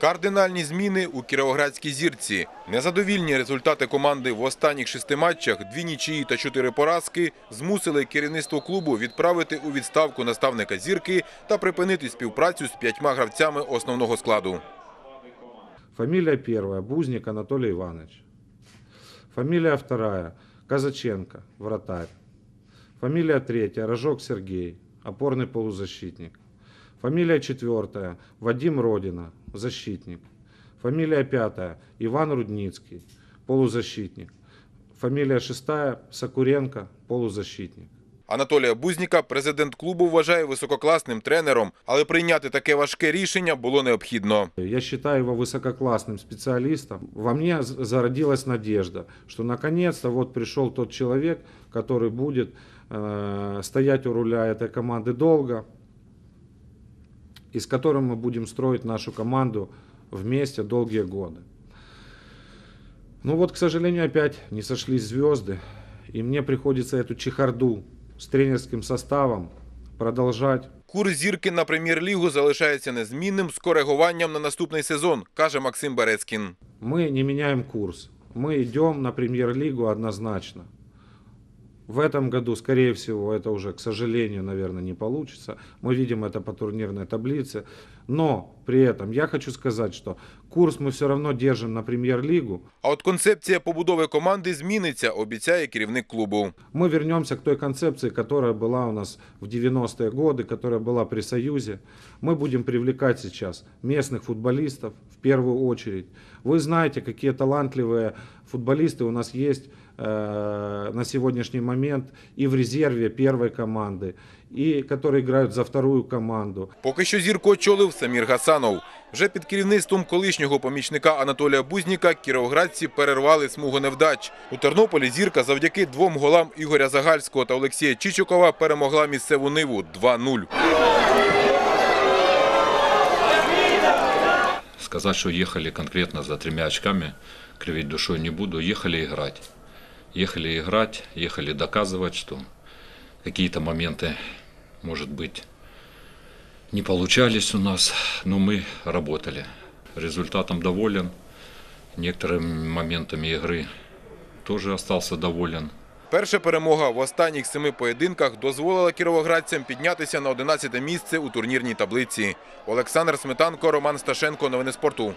Кардинальні зміни у кіровоградській зірці. Незадовільні результати команди в останніх шести матчах, дві нічиї та чотири поразки, змусили керівництво клубу відправити у відставку наставника зірки та припинити співпрацю з п'ятьма гравцями основного складу. Фамилия первая – Бузник Анатолий Иванович. Фамилия вторая – Казаченко, вратарь. Фамилия третья – Рожок Сергей, опорный полузащитник. Фамилия четвертая – Вадим Родина, защитник. Фамилия пятая – Иван Рудницкий, полузащитник. Фамилия шестая – Сакуренко, полузащитник. Анатолія Бузніка президент клубу вважає висококласним тренером, але прийняти таке важке рішення було необхідно. Я считаю его высококлассным специалистом. Во мне з- зародилась надежда, что наконец-то вот пришел тот человек, который будет э, стоять у руля этой команды долго, и с которым мы будем строить нашу команду вместе долгие годы. Ну вот, к сожалению, опять не сошлись звезды, и мне приходится эту чехарду с тренерским составом продолжать. Курс зірки на прем'єр-лігу залишається незмінним з коригуванням на наступний сезон, каже Максим Берецькін. Мы не меняем курс. Мы идем на премьер-лигу однозначно. В этом году, скорее всего, это уже, к сожалению, наверное, не получится. Мы видим это по турнирной таблице. Но при этом я хочу сказать, что курс мы все равно держим на премьер-лигу. А от концепція побудови команди зміниться, обіцяє керівник клубу. Мы вернемся к той концепции, которая была у нас в 90-е годы, которая была при Союзе. Мы будем привлекать сейчас местных футболистов в первую очередь. Вы знаете, какие талантливые футболисты у нас есть э, на сегодняшний момент и в резерве первой команды, и которые играют за вторую команду. Поки що зірку очолив Самір Гасанов. Вже під керівництвом колишнього помічника Анатолія Бузніка кіровоградці перервали смугу невдач. У Тернополі зірка завдяки двом голам Ігоря Загальського та Олексія Чичукова перемогла місцеву ниву 2-0. Сказать, что ехали конкретно за тремя очками, кривить душой не буду, ехали играть Ехали играть, ехали доказывать, что какие-то моменты, может быть, не получались у нас, но мы работали. Результатом доволен, некоторыми моментами игры тоже остался доволен. Перша перемога в останніх семи поєдинках дозволила кіровоградцям піднятися на 11 місце у турнірній таблиці. Олександр Сметанко, Роман Сташенко. Новини спорту.